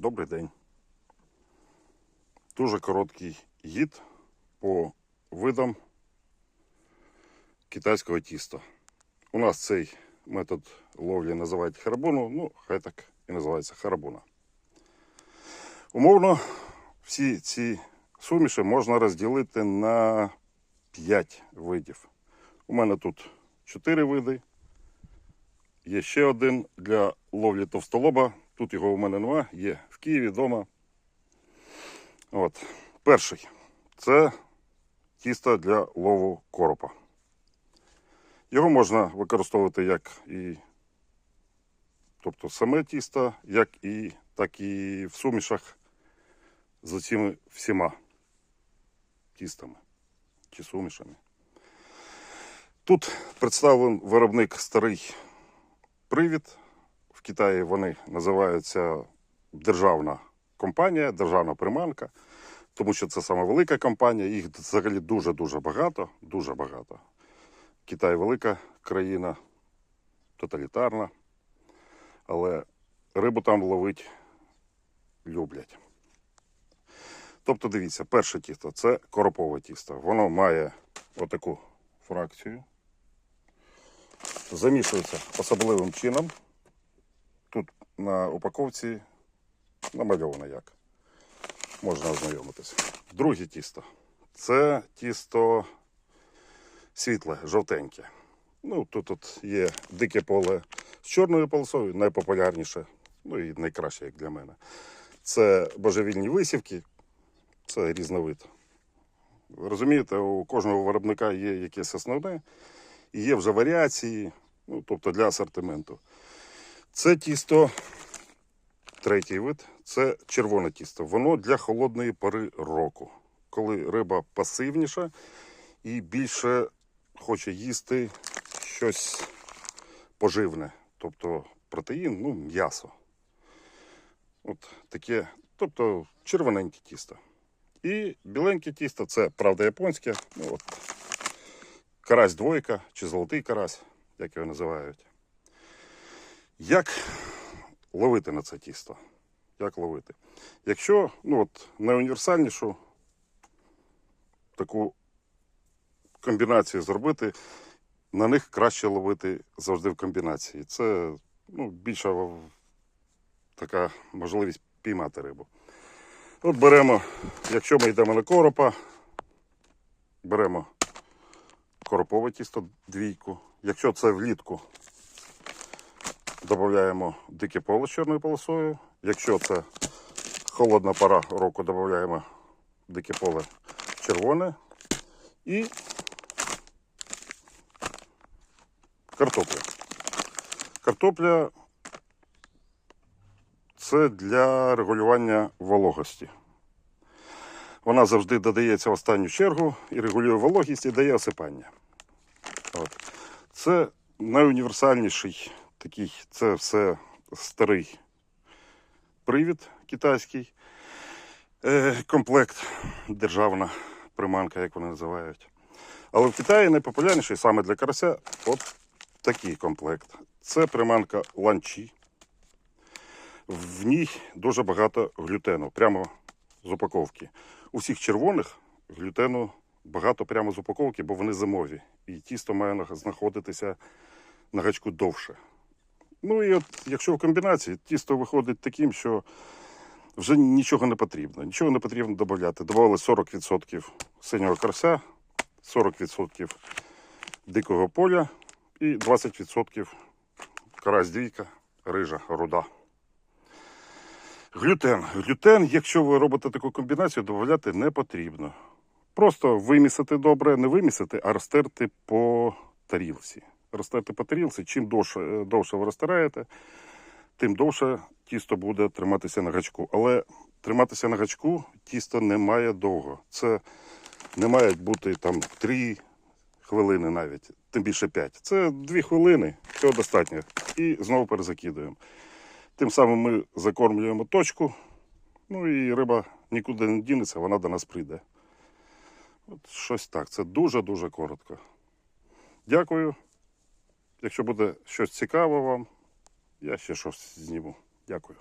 Добрий день. Дуже короткий гід по видам китайського тіста. У нас цей метод ловлі називають харабуну, ну, хай так і називається харабуна. Умовно, всі ці суміші можна розділити на 5 видів. У мене тут 4 види. Є ще один для ловлі товстолоба. Тут його у мене нема, є в Києві вдома. От. Перший це тісто для лову коропа. Його можна використовувати як і тобто саме тісто, як і, так і в сумішах з цими всіма тістами чи сумішами. Тут представлений виробник старий привід. В Китаї вони називаються державна компанія, державна приманка, тому що це саме велика компанія, їх взагалі дуже-дуже багато, дуже багато. Китай велика країна, тоталітарна, але рибу там ловить люблять. Тобто, дивіться, перше тісто це коропове тісто. Воно має отаку фракцію замішується особливим чином. Тут на упаковці намальовано як. Можна ознайомитися. Друге тісто. Це тісто світле, жовтеньке. Ну, тут от є дике поле з чорною полосою, найпопулярніше, ну і найкраще, як для мене. Це божевільні висівки, це різновид. Ви Розумієте, у кожного виробника є якесь основне, і є вже варіації, ну, тобто для асортименту. Це тісто, третій вид, це червоне тісто. Воно для холодної пори року, коли риба пасивніша і більше хоче їсти щось поживне, тобто протеїн, ну, м'ясо. От таке, тобто червоненьке тісто. І біленьке тісто це правда японське. Ну, от, карась двойка чи золотий карась, як його називають. Як ловити на це тісто? Як ловити? Якщо ну от, найуніверсальнішу таку комбінацію зробити, на них краще ловити завжди в комбінації. Це ну, більша така можливість піймати рибу. От беремо, якщо ми йдемо на коропа, беремо коропове тісто двійку. Якщо це влітку, додаємо дике поле з чорною полосою. Якщо це холодна пора року, додаємо дике поле червоне і картопля. Картопля це для регулювання вологості. Вона завжди додається в останню чергу і регулює вологість і дає осипання. От. Це найуніверсальніший такий, це все старий привід китайський, е, комплект, державна приманка, як вони називають. Але в Китаї найпопулярніший саме для карася от такий комплект. Це приманка ланчі. В ній дуже багато глютену, прямо з упаковки. У всіх червоних глютену багато прямо з упаковки, бо вони зимові. І тісто має знаходитися на гачку довше. Ну і от, якщо в комбінації, тісто виходить таким, що вже нічого не потрібно. Нічого не потрібно додати. Добавили 40% синього карася, 40% дикого поля і 20% карась двійка, рижа, руда. Глютен. Глютен, якщо ви робите таку комбінацію, додати не потрібно. Просто вимісити добре, не вимісити, а розтерти по тарілці. Розтерти по тарілці, чим довше, е, довше ви розтираєте, тим довше тісто буде триматися на гачку. Але триматися на гачку тісто не має довго. Це не має бути там 3 хвилини навіть, тим більше 5. Це 2 хвилини, цього достатньо. І знову перезакидуємо. Тим самим ми закормлюємо точку, ну і риба нікуди не дінеться, вона до нас прийде. От щось так. Це дуже-дуже коротко. Дякую. Якщо буде щось цікаве вам, я ще щось зніму. Дякую.